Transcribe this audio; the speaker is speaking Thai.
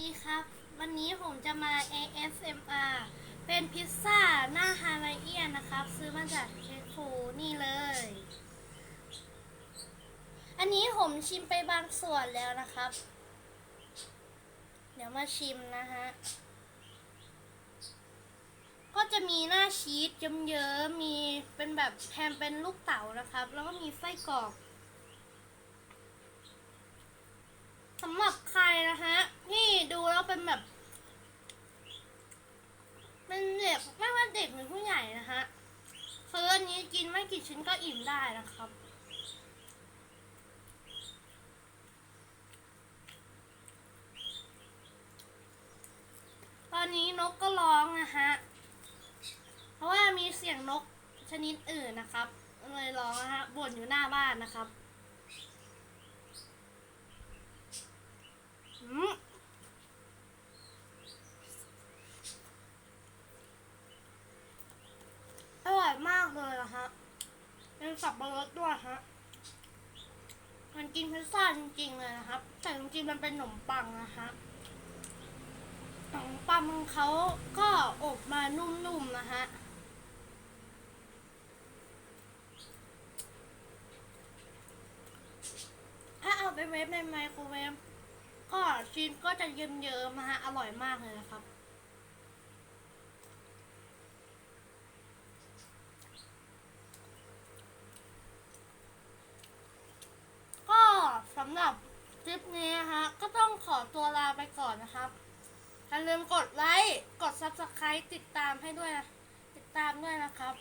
ดีครับ วันนี้ผมจะมา ASMR เป็นพิซซ่าหน้าฮาวายเอียนนะครับ ซื้อมาจากเชฟฟูนี่เลย อันนี้ผมชิมไปบางส่วนแล้วนะครับ เดี๋ยวมาชิมนะฮะ ก็จะมีหน้าชีสเยิ้มๆมีเป็นแบบแทมเป็นลูกเต๋านะครับ แล้วก็มีไส้กรอกสำหรับใครนะฮะที่ดูแล้วเป็นแบบ เป็นเด็กไม่ว่าเด็กหรือผู้ใหญ่นะฮะซื้ออั นนี้กินไม่กี่ชิ้นก็อิ่มได้นะครับ ตอนนี้นกก็ร้องนะฮะ เพราะว่ามีเสียงนกชนิดอื่นนะครับ เลยร้องนะฮะบ่นอยู่หน้าบ้านนะครับ อืมอร่อยมากเลยอะฮะ เป็น สับปะรดด้วยฮะมันกินพิซซ่าจริงๆเลยนะครับ แต่จริงๆมันเป็นขนมปังนะฮะขนมปังเขาก็อบมานุ่มๆนะฮะถ้าเอาไปเวฟในไมโครเวฟก็ชีสก็จะเยิ้มๆนะฮะอร่อยมากเลยนะครับ ก็สำ หรับคลิปนี้นะฮะก็ต้องขอตัวลาไปก่อนนะครับอย่าลืมกดไลค์ กด subscribe ติดตามให้ด้วยนะ ติดตามด้วยนะครับ